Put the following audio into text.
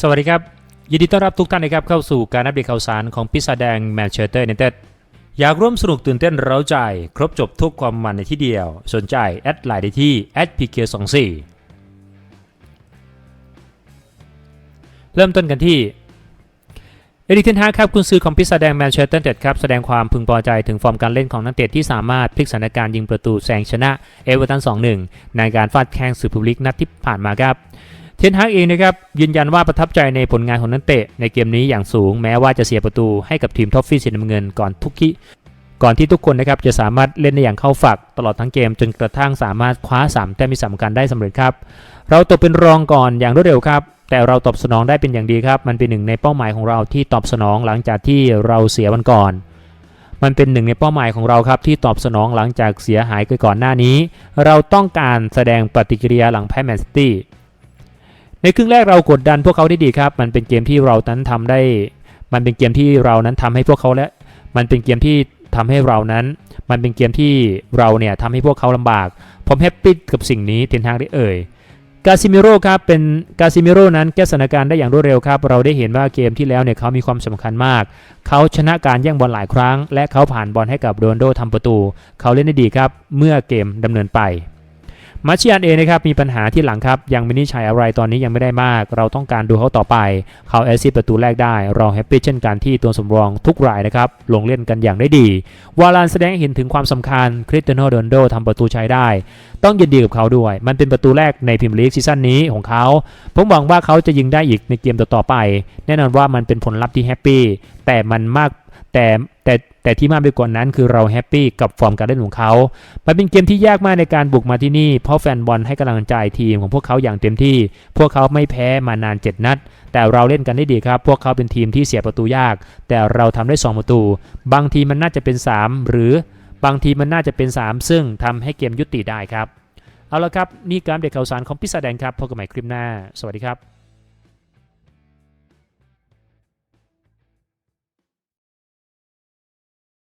สวัสดีครับ ยินดีต้อนรับทุกท่านนะครับเข้าสู่การอัปเดตข่าวสารของพิซซาแดงแมนเชสเตอร์ยูไนเต็ดอยากร่วมสนุกตื่นเต้นเร้าใจ ครบจบทุกความมันในที่เดียว สนใจ แอดไลน์ได้ที่ @pk24 เริ่มต้นกันที่เอริกเทนฮาครับคุณซื้อของพิซซาแดงแมนเชสเตอร์เต็ดครับแสดงความพึงพอใจถึงฟอร์มการเล่นของนักเตะที่สามารถพลิกสถานการณ์ยิงประตูแซงชนะเอเวอร์ตัน 2-1 ในการฟาดแข่งสืบพลิกนัดที่ผ่านมาครับ ทนฮากเองนะครับยืนยันว่าประทับใจในผลงานของนักเตะในเกมนี้อย่างสูงแม้ว่าจะเสียประตูให้กับทีมท็อฟฟี่สีน้ำเงินก่อนทุกที่ก่อนที่ทุกคนนะครับจะสามารถเล่นได้อย่างเข้าฝักตลอดทั้งเกมจนกระทั่งสามารถคว้า 3 แต้มที่สำคัญได้สำเร็จครับ เราตกเป็นรองก่อนอย่างรวดเร็วครับ แต่เราตอบสนองได้เป็นอย่างดีครับ มันเป็นหนึ่งในเป้าหมายของเราที่ตอบสนองหลังจากที่เราเสียวันก่อน มันเป็นหนึ่งในเป้าหมายของเราครับที่ตอบสนองหลังจากเสียหายไปก่อนหน้านี้ เราต้องการแสดงปฏิกิริยาหลังแพ้แมนซิตี้ ในครึ่งแรกเรากดดันพวกเขาได้ดีครับ มันเป็นเกมที่เรานั้นทำได้ มันเป็นเกมที่เรานั้นทำให้พวกเขาและ มันเป็นเกมที่ทำให้เรานั้น มันเป็นเกมที่เราเนี่ยทำให้พวกเขาลำบาก ผมแฮปปี้กับสิ่งนี้เทนฮากได้เอ่ย กาซิมิโร่ครับ เป็นกาซิมิโร่นั้นแก้สถานการณ์ได้อย่างรวดเร็วครับ เราได้เห็นว่าเกมที่แล้วเนี่ยเขามีความสำคัญมาก เขาชนะการแย่งบอลหลายครั้ง และเขาผ่านบอลให้กับโรนโดทำประตู เขาเล่นได้ดีครับ เมื่อเกมดำเนินไป มาชิอันเองนะครับมีปัญหาที่หลังครับ ยังไม่นิจฉัยอะไรตอนนี้ยังไม่ได้มาก เราต้องการดูเขาต่อไป เขาแอซิประตูแรกได้ เราแฮปปี้เช่นกันที่ตัวสำรองทุกรายนะครับ ลงเล่นกันอย่างได้ดี วาลานแสดงเห็นถึงความสำคัญคริสเตียโนโรนโดทำประตูใช้ได้ ต้องยินดีกับเขาด้วย มันเป็นประตูแรกในพรีเมียร์ลีกซีซั่นนี้ของเขา ผมหวังว่าเขาจะยิงได้อีกในเกมต่อๆไป แน่นอนว่ามันเป็นผลลัพธ์ที่แฮปปี้แต่มันมาก แต่แต่แต่ที่มากไปกว่านั้นคือเราแฮปปี้กับฟอร์มการเล่นของเขา มันเป็นเกมที่ยากมากในการบุกมาที่นี่ เพราะแฟนบอลให้กำลังใจทีมของพวกเขาอย่างเต็มที่ พวกเขาไม่แพ้มานาน 7 นัด แต่เราเล่นกันได้ดีครับ พวกเขาเป็นทีมที่เสียประตูยาก แต่เราทำได้ 2 ประตู บางทีมันน่าจะเป็น 3 หรือบางทีมันน่าจะเป็น 3 ซึ่งทำให้เกมยุติได้ครับ เอาละครับ นี่การเด็กข่าวสารของพิซซ่าแดงครับพบกันใหม่คลิปหน้า สวัสดีครับ